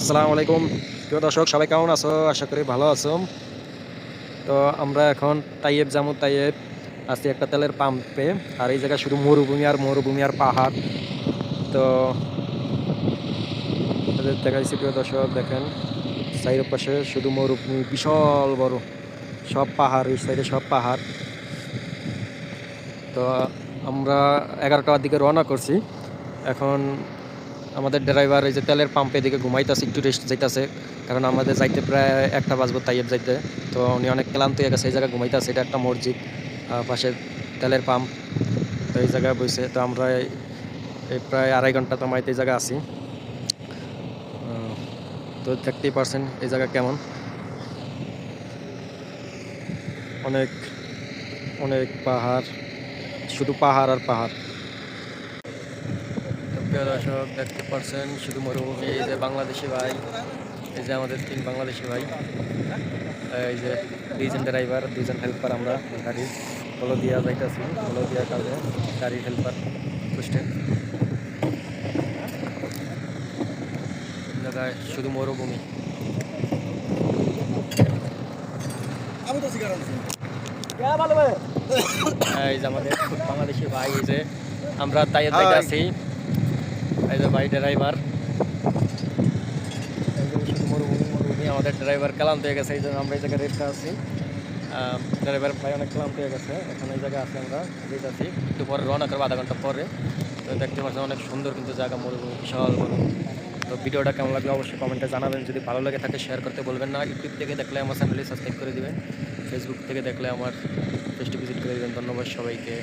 আসসালামু আলাইকুম। প্রিয় দর্শক, সবাই কেমন আছো? আশা করি ভালো আছো। তো আমরা এখন তাইয়েব জামু তাইয়েব আছি একটা তেলের পাম্পে। আর এই জায়গায় শুধু মরুভূমি আর মরুভূমি আর পাহাড়। তো দেখাইছি প্রিয় দর্শক, দেখেন। সাইডের পাশে শুধু মরুভূমি, বিশাল বড়। সব পাহাড়, এই সাইডে সব পাহাড়। তো আমরা এগারোটার দিকে রওনা করছি। এখন আমাদের ড্রাইভার এই যে তেলের পাম্পের দিকে ঘুমাইতেছে, একটু রেস্ট যাইতেছে। কারণ আমাদের যাইতে প্রায় একটা বাজবো তাইয়েব যাইতে। তো উনি অনেক ক্লান্ত হয়ে গেছে, এই জায়গায় ঘুমাইতেছে। এটা একটা মসজিদ পাশে তেলের পাম্প তো এই জায়গায় বসে তো আমরা এই- প্রায় আড়াই ঘণ্টা তো এই জায়গায় আছি। তো দেখতেই পারছেন এই জায়গা কেমন। অনেক অনেক পাহাড়, শুধু পাহাড় আর পাহাড়। প্রিয় দর্শক দেখতে পাচ্ছেন শুধু মরুভূমি এই যে বাংলাদেশি ভাই এই যে আমাদের তিন বাংলাদেশি ভাই এই যে দুইজন ড্রাইভার দুইজন হেল্পার আমরা গাড়ি হলো দিয়া যাইতেছি হলো দিয়া কাজে গাড়ির হেল্পার বুঝছেন জায়গায় শুধু মরুভূমি। এই যে আমাদের বাংলাদেশি ভাই এই যে আমরা তাই. আছি এই যে ভাই ড্রাইভার মরুভূমি মরুভূমি আমাদের ড্রাইভার ক্লান্ত হয়ে গেছে এই জন্য আমরা এই জায়গায় রেখে আছি। ড্রাইভার ভাই অনেক ক্লান্ত হয়ে গেছে, এখন এই জায়গায় আছি আমরা যেতে একটু পরে রওনা করব আধা ঘণ্টা পরে। তো দেখতে পাচ্ছেন অনেক সুন্দর কিন্তু জায়গা মরুভূমি বিশাল তো ভিডিওটা কেমন লাগল অবশ্যই কমেন্টে জানাবেন। যদি ভালো লাগে থাকে শেয়ার করতে বলবেন না। ইউটিউব থেকে দেখলে আমার চ্যানেলে সাবস্ক্রাইব করে দিবেন। ফেসবুক থেকে দেখলে আমার পেজটি ভিজিট করে দিবেন। ধন্যবাদ সবাইকে।